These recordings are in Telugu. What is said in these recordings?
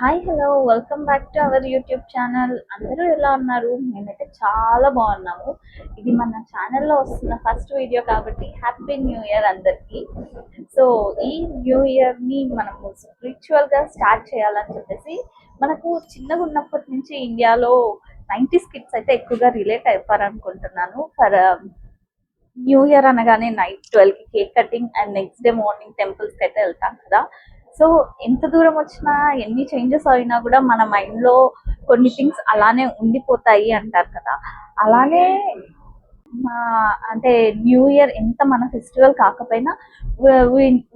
Hi hello welcome back to our YouTube channel అందరూ ఎలా ఉన్నారు? మేమైతే చాలా బాగున్నాము. ఇది మన ఛానల్లో వస్తున్న ఫస్ట్ వీడియో కాబట్టి హ్యాపీ న్యూ ఇయర్ అందరికీ. సో ఈ న్యూ ఇయర్ని మనము స్పిరిచువల్గా స్టార్ట్ చేయాలని చెప్పేసి మనకు చిన్నగా ఉన్నప్పటి నుంచి ఇండియాలో నైంటీ కిడ్స్ అయితే ఎక్కువగా రిలేట్ అయిపోయారనుకుంటున్నాను ఫర్ న్యూ um, ఇయర్ అనగానే నైట్ ట్వెల్వ్కి cake cutting and next day morning టెంపుల్స్కి అయితే వెళ్తాం కదా. సో ఎంత దూరం వచ్చినా ఎన్ని చేంజెస్ అయినా కూడా మన మైండ్లో కొన్ని థింగ్స్ అలానే ఉండిపోతాయి అంటారు కదా. అలానే మా అంటే న్యూ ఇయర్ ఎంత మన ఫెస్టివల్ కాకపోయినా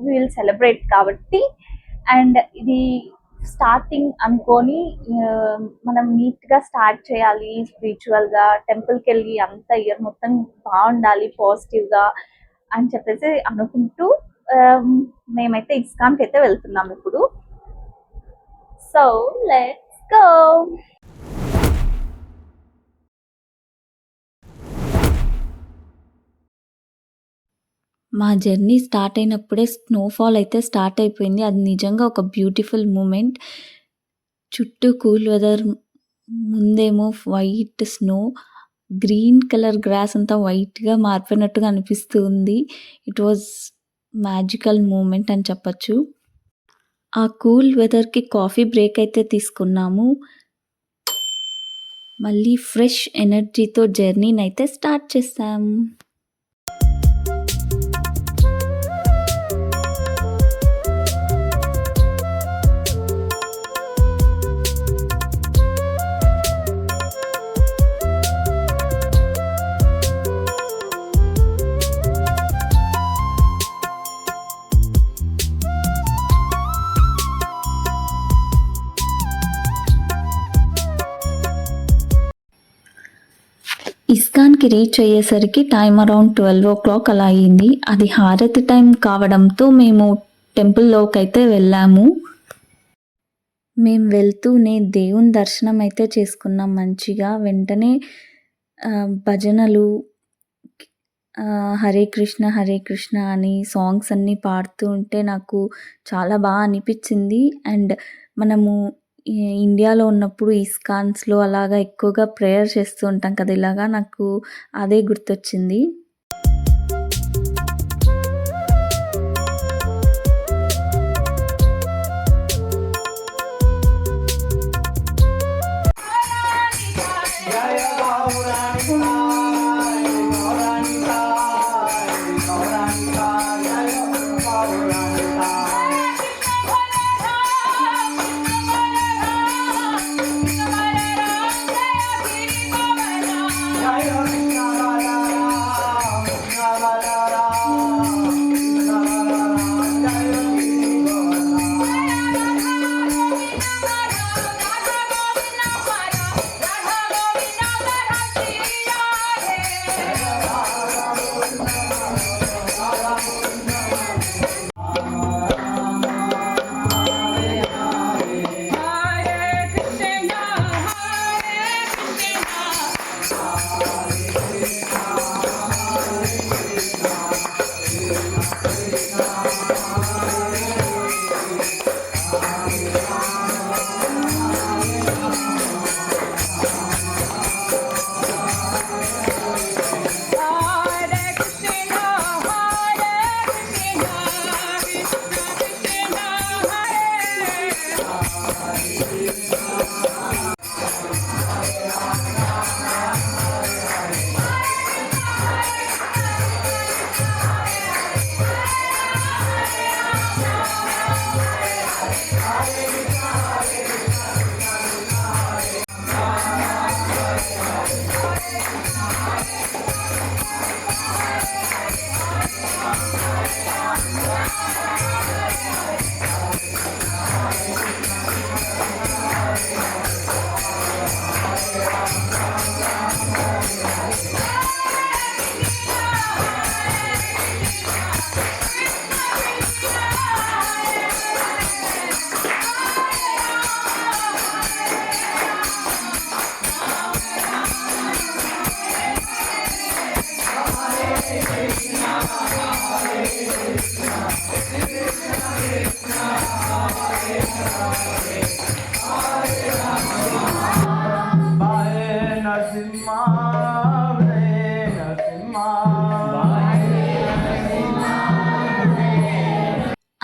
విల్ సెలబ్రేట్ కాబట్టి అండ్ ఇది స్టార్టింగ్ అనుకొని um, మనం నీట్గా స్టార్ట్ చేయాలి స్పిరిచువల్గా గా టెంపుల్కి వెళ్ళి అంత ఇయర్ మొత్తం బాగుండాలి పాజిటివ్గా అని చెప్పేసి అనుకుంటూ Um, మేమైతే ఇస్కాన్ అయితే వెళ్తున్నాం ఇప్పుడు. సో లెట్స్ గో మా జర్నీ స్టార్ట్ అయినప్పుడే స్నోఫాల్ అయితే స్టార్ట్ అయిపోయింది. అది నిజంగా ఒక బ్యూటిఫుల్ మూమెంట్. చుట్టూ కూల్ వెదర్ ముందేమో white snow green colour grass అంతా వైట్గా మారిపోయినట్టుగా అనిపిస్తుంది ఇట్ వాజ్ మ్యాజికల్ మూమెంట్ అని చెప్పచ్చు. ఆ కూల్ వెదర్కి కాఫీ బ్రేక్ అయితే తీసుకున్నాము. మళ్ళీ ఫ్రెష్ ఎనర్జీతో జర్నీని అయితే స్టార్ట్ చేసాం ఇస్కాన్కి రీచ్ అయ్యేసరికి time around twelve o'clock అలా అయింది. అది హారతి టైం కావడంతో మేము టెంపుల్లోకి అయితే వెళ్ళాము. మేము వెళ్తూనే దేవుని దర్శనం అయితే చేసుకున్నాం మంచిగా. వెంటనే భజనలు హరే కృష్ణ హరే కృష్ణ అని సాంగ్స్ అన్నీ పాడుతూ ఉంటే నాకు చాలా బాగా అనిపించింది. అండ్ మనము ఇండియాలో ఉన్నప్పుడు ఇస్కాన్స్లో అలాగా ఎక్కువగా ప్రేయర్ చేస్తూ ఉంటాం కదా ఇలాగా నాకు అదే గుర్తొచ్చింది.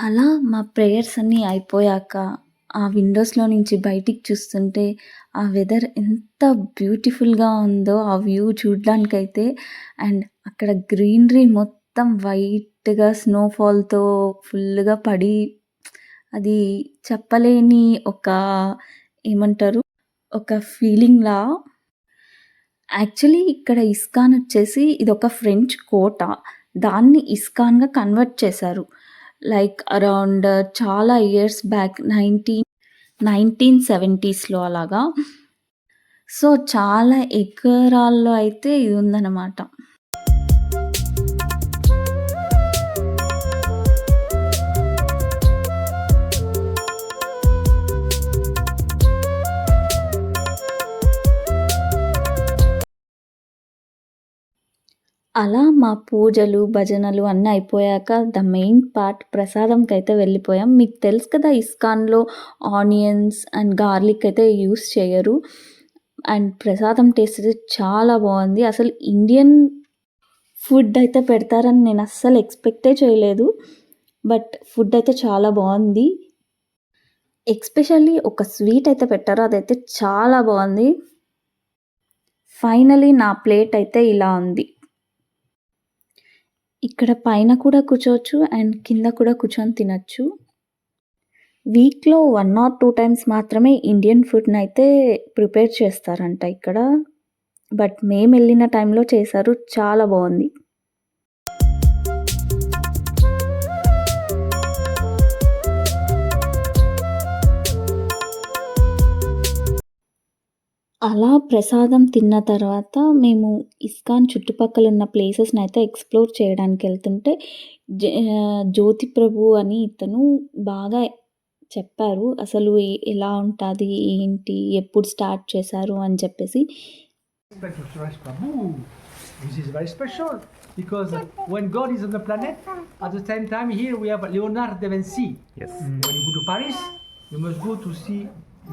అలా మా ప్రేయర్స్ అన్నీ అయిపోయాక ఆ విండోస్లో నుంచి బయటికి చూస్తుంటే ఆ వెదర్ ఎంత బ్యూటిఫుల్గా ఉందో ఆ వ్యూ చూడడానికైతే. అండ్ అక్కడ గ్రీనరీ మొత్తం వైట్గా స్నోఫాల్తో ఫుల్గా పడి అది చెప్పలేని ఒక ఏమంటారు? ఒక ఫీలింగ్లా యాక్చువల్లీ ఇక్కడ ఇస్కాన్ వచ్చేసి ఇది ఒక ఫ్రెంచ్ కోట. దాన్ని ఇస్కాన్గా కన్వర్ట్ చేశారు. లైక్ అరౌండ్ చాలా ఇయర్స్ బ్యాక్ నైన్టీన్ నైన్టీన్ సెవెంటీస్లో అలాగా. సో చాలా ఎకరాల్లో అయితే ఇది ఉందన్నమాట. అలా మా పూజలు భజనలు అన్నీ అయిపోయాక ద మెయిన్ పార్ట్ ప్రసాదంకి అయితే వెళ్ళిపోయాం. మీకు తెలుసు కదా ఇస్కాన్లో ఆనియన్స్ అండ్ గార్లిక్ అయితే యూస్ చేయరు. అండ్ ప్రసాదం టేస్ట్ అయితే చాలా బాగుంది. అసలు ఇండియన్ ఫుడ్ అయితే పెడతారని నేను అస్సలు ఎక్స్పెక్టే చేయలేదు. బట్ ఫుడ్ అయితే చాలా బాగుంది. ఎక్స్పెషల్లీ ఒక స్వీట్ అయితే పెట్టారు అదైతే చాలా బాగుంది. ఫైనలీ నా ప్లేట్ అయితే ఇలా ఉంది. ఇక్కడ పైన కూడా కూర్చోవచ్చు అండ్ కింద కూడా కూర్చొని తినచ్చు. వీక్లో వన్ ఆర్ టూ టైమ్స్ మాత్రమే ఇండియన్ ఫుడ్ని అయితే ప్రిపేర్ చేస్తారంట ఇక్కడ. బట్ మేము వెళ్ళిన టైంలో చేశారు చాలా బాగుంది. అలా ప్రసాదం తిన్న తర్వాత మేము ఇస్కాన్ చుట్టుపక్కల ఉన్న ప్లేసెస్ని అయితే ఎక్స్ప్లోర్ చేయడానికి వెళ్తుంటే జ జ్యోతి ప్రభు అని ఇతను బాగా చెప్పారు అసలు ఎలా ఉంటుంది ఏంటి ఎప్పుడు స్టార్ట్ చేశారు అని చెప్పేసి. This is very special because when God is on the planet, at the same time here we have Leonardo da Vinci. Yes. When you go to Paris, you must go to see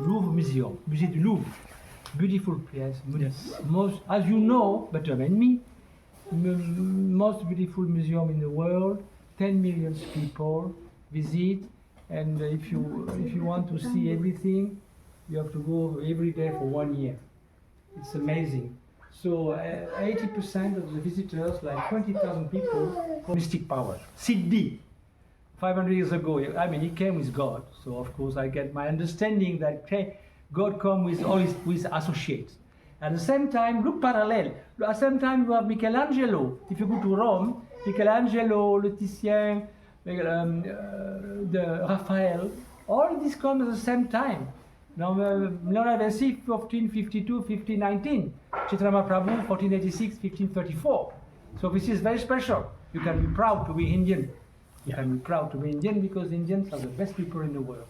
Louvre Museum, Musée du Louvre. Beautiful place. Yes. Most, as you know better than me, most beautiful museum in the world. 10 million people visit, and if you if you want to see everything, you have to go every day for one year. It's amazing. So uh, 80% of the visitors, like 20,000 people, mystic power. Siddhi. 500 years ago, I mean, he came with God. So of course, I get my understanding that God come with all his with associates. At the same time, look parallel. At the same time, you have Michelangelo. If you go to Rome, Michelangelo, Le Titien, um, uh, the Raphael, all these come at the same time. Now, uh, Leonardo da Vinci, 1452, 1519. Chitrama Prabhu, 1486, 1534. So this is very special. You can be proud to be Indian. You can be proud to be Indian because Indians are the best people in the world.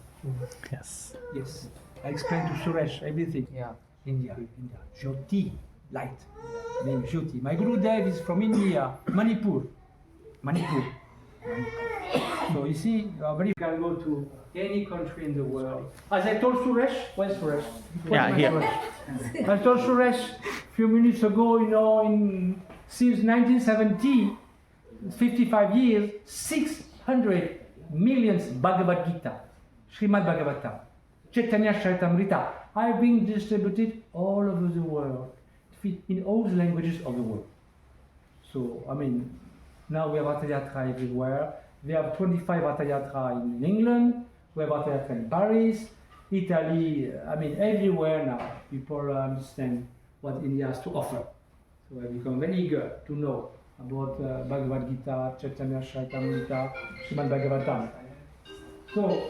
Yes. Yes. I explained to Suresh everything. Yeah. India, India. Jyoti, light. Name Jyoti. My Guru Dev is from India, Manipur. Manipur. So you see, you are very you can go to any country in the world. As I told Suresh, where's Suresh? Where's Yeah, here. Suresh? I told Suresh a few minutes ago, you know, in since 1970, 55 years, 600 millions Bhagavad Gita, Srimad Bhagavatam, Chaitanya Charitamrita are being distributed all over the world in all the languages of the world. So, I mean, now we have Hatha Yatra everywhere. We have 25 Hatha Yatra in England, we have Hatha Yatra in Paris, Italy, I mean, everywhere now. People understand what India has to offer. So I become very eager to know about uh, Bhagavad Gita, Chaitanya Charitamrita, Srimad Bhagavatam. So,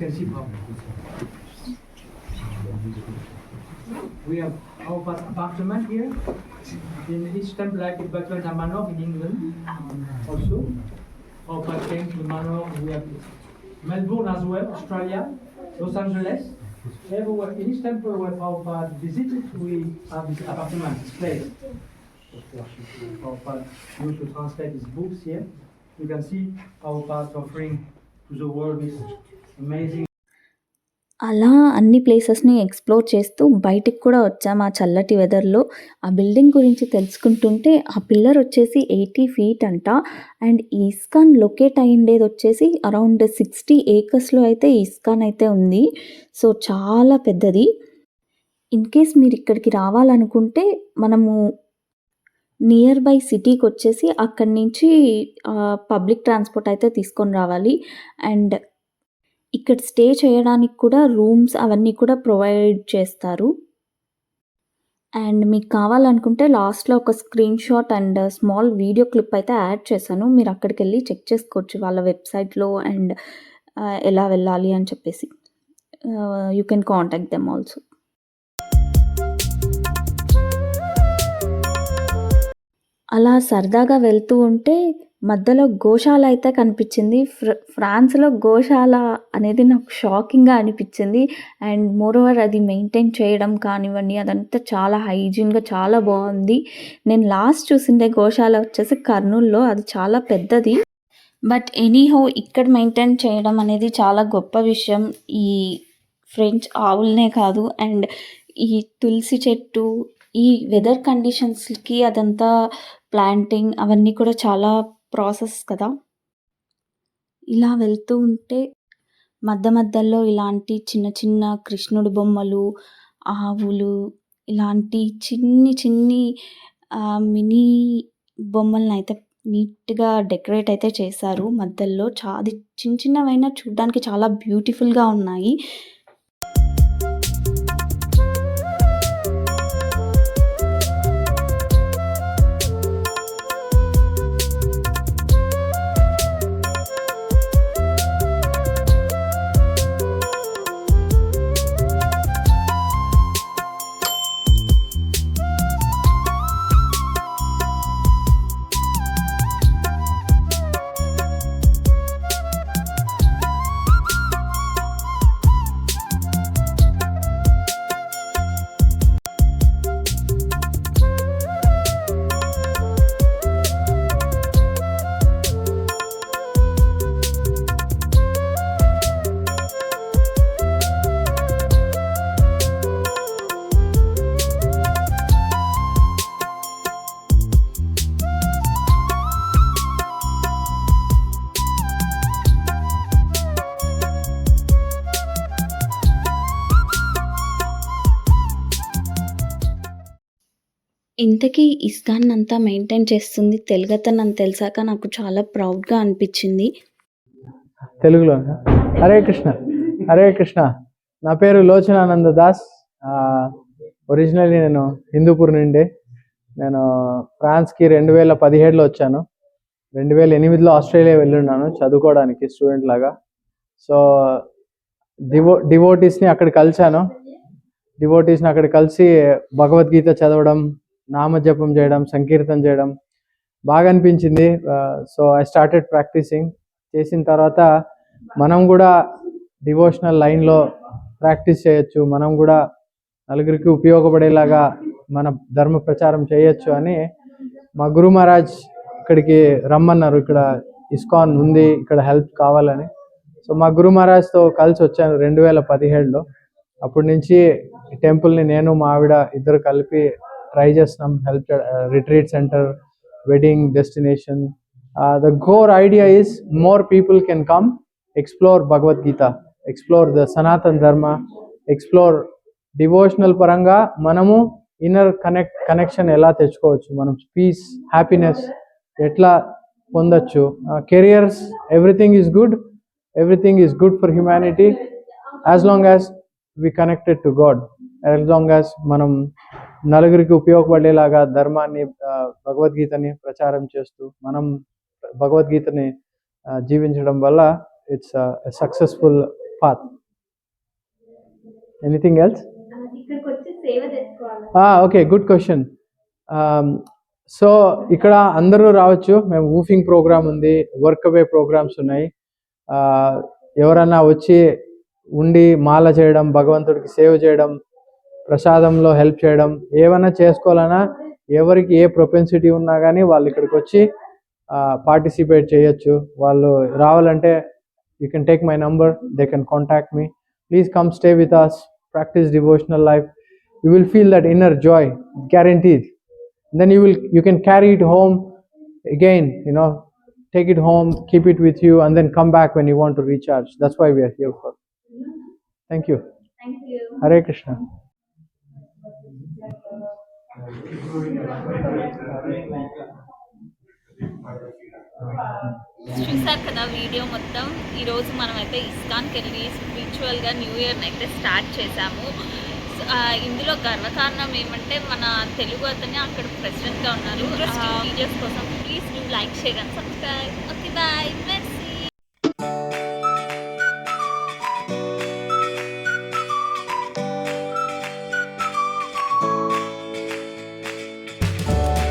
can see we have our apart- apartment here. in each temple like it but in Manor in England also. Prabhupada came to Manor, we have Melbourne as well, Australia, Los Angeles. Everywhere, in each temple where Prabhupada visited, we have this apartment, this place. Prabhupada used to translate his books here. You can see our Prabhupada offering to the world amazing అలా అన్ని ప్లేసెస్ని ఎక్స్ప్లోర్ చేస్తూ బయటికి కూడా వచ్చాము ఆ చల్లటి వెదర్లో. ఆ బిల్డింగ్ గురించి తెలుసుకుంటుంటే ఆ పిల్లర్ వచ్చేసి ఎయిటీ ఫీట్ అంట. అండ్ ఇస్కాన్ లొకేట్ అయ్యిండేది వచ్చేసి అరౌండ్ సిక్స్టీ ఏకర్స్లో అయితే ఇస్కాన్ అయితే ఉంది. సో చాలా పెద్దది. ఇన్ కేస్ మీరు ఇక్కడికి రావాలనుకుంటే మనము నియర్ బై సిటీకి వచ్చేసి అక్కడి నుంచి పబ్లిక్ ట్రాన్స్పోర్ట్ అయితే తీసుకొని రావాలి. అండ్ ఇక్కడ స్టే చేయడానికి కూడా రూమ్స్ అవన్నీ కూడా ప్రొవైడ్ చేస్తారు. అండ్ మీకు కావాలనుకుంటే లాస్ట్లో ఒక screen shot and small video clip అయితే యాడ్ చేశాను. మీరు అక్కడికి వెళ్ళి చెక్ చేసుకోవచ్చు వాళ్ళ వెబ్సైట్లో అండ్ ఎలా వెళ్ళాలి అని చెప్పేసి. You can contact them also. అలా సరదాగా వెళ్తూ ఉంటే మధ్యలో గోశాల అయితే కనిపించింది. ఫ్ర ఫ్రాన్స్లో గోశాల అనేది నాకు షాకింగ్గా అనిపించింది. అండ్ మోరోవర్ అది మెయింటైన్ చేయడం కానివ్వండి అదంతా చాలా హైజీన్గా చాలా బాగుంది. నేను లాస్ట్ చూసిండే గోశాల వచ్చేసి కర్నూల్లో అది చాలా పెద్దది. బట్ ఎనీహో ఇక్కడ మెయింటైన్ చేయడం అనేది చాలా గొప్ప విషయం. ఈ ఫ్రెంచ్ ఆవులనే కాదు అండ్ ఈ తులసి చెట్టు ఈ వెదర్ కండిషన్స్కి అదంతా ప్లాంటింగ్ అవన్నీ కూడా చాలా ప్రాసెస్ కదా. ఇలా వెళ్తూ ఉంటే మధ్య మధ్యలో ఇలాంటి చిన్న చిన్న కృష్ణుడు బొమ్మలు ఆవులు ఇలాంటి చిన్ని చిన్ని మినీ బొమ్మలను అయితే నీట్గా డెకరేట్ అయితే చేశారు. మధ్యలో చా అది చిన్న చిన్నవైనా చూడడానికి చాలా బ్యూటిఫుల్గా ఉన్నాయి. ఇంతకీ ఇస్కాన్ అంతా మెయింటైన్ చేస్తుంది. తెలుగతను నన్ను తెలిసాక నాకు చాలా ప్రౌడ్గా అనిపించింది. తెలుగులో హరే కృష్ణ. హరే కృష్ణ. నా పేరు లోచనానంద దాస్. ఒరిజినల్లీ నేను హిందూపూర్ నుండి. నేను ఫ్రాన్స్కి రెండు వేల పదిహేడులో వచ్చాను. రెండు వేల ఎనిమిదిలో ఆస్ట్రేలియా వెళ్ళున్నాను చదువుకోవడానికి స్టూడెంట్ లాగా. సో డివో డివోటీస్ని అక్కడ కలిశాను. డివోటీస్ని అక్కడ కలిసి భగవద్గీత చదవడం నామజపం చేయడం సంకీర్తన చేయడం బాగా అనిపించింది సో ఐ స్టార్టెడ్ ప్రాక్టీసింగ్ చేసిన తర్వాత మనం కూడా డివోషనల్ లైన్లో ప్రాక్టీస్ చేయొచ్చు. మనం కూడా నలుగురికి ఉపయోగపడేలాగా మన ధర్మ ప్రచారం చేయొచ్చు అని మా గురు మహారాజ్ ఇక్కడికి రమ్మన్నారు. ఇక్కడ ఇస్కాన్ ఉంది ఇక్కడ హెల్ప్ కావాలని. సో మా గురు మహారాజ్తో కలిసి వచ్చాను రెండు వేల పదిహేడులో. అప్పటి నుంచి టెంపుల్ని నేను మా ఆవిడ ఇద్దరు కలిపి ట్రై చేస్తున్నాం help retreat center wedding destination the core idea is more people can come explore Bhagavad Gita explore the Sanatan Dharma explore devotional పరంగా మనము ఇన్నర్ కనెక్ట్ కనెక్షన్ ఎలా తెచ్చుకోవచ్చు మనం పీస్ హ్యాపీనెస్ ఎట్లా పొందొచ్చు careers everything is good everything is good for humanity as long as we connected to God as long as మనం నలుగురికి ఉపయోగపడేలాగా ధర్మాన్ని భగవద్గీతని ప్రచారం చేస్తూ మనం భగవద్గీతని జీవించడం వల్ల it's successful path anything else okay good question so ఇక్కడ అందరూ రావచ్చు. మేము ఊఫింగ్ ప్రోగ్రామ్ ఉంది వర్క్ అవే ప్రోగ్రామ్స్ ఉన్నాయి. ఎవరన్నా వచ్చి ఉండి మాల చేయడం భగవంతుడికి సేవ చేయడం ప్రసాదంలో హెల్ప్ చేయడం ఏమైనా చేసుకోవాలన్నా ఎవరికి ఏ ప్రొపెన్సిటీ ఉన్నా కానీ వాళ్ళు ఇక్కడికి వచ్చి పార్టిసిపేట్ చేయొచ్చు. వాళ్ళు రావాలంటే you can take my number they can contact me please come stay with us practice devotional life you will feel that inner joy guarantee then you will you can carry it home again you know take it home keep it with you and then come back when you want to recharge that's why we're here for thank you Hare Krishna చూసారు కదా వీడియో మొత్తం? ఈరోజు మనమైతే ఇస్కాన్కి వెళ్ళి స్పిరిచువల్గా న్యూ ఇయర్ని అయితే స్టార్ట్ చేశాము. ఇందులో గర్వకారణం ఏమంటే మన తెలుగు అతనే అక్కడ ప్రెసిడెంట్గా ఉన్నారు. వీడియోస్ కోసం please do like share and subscribe. Okay bye.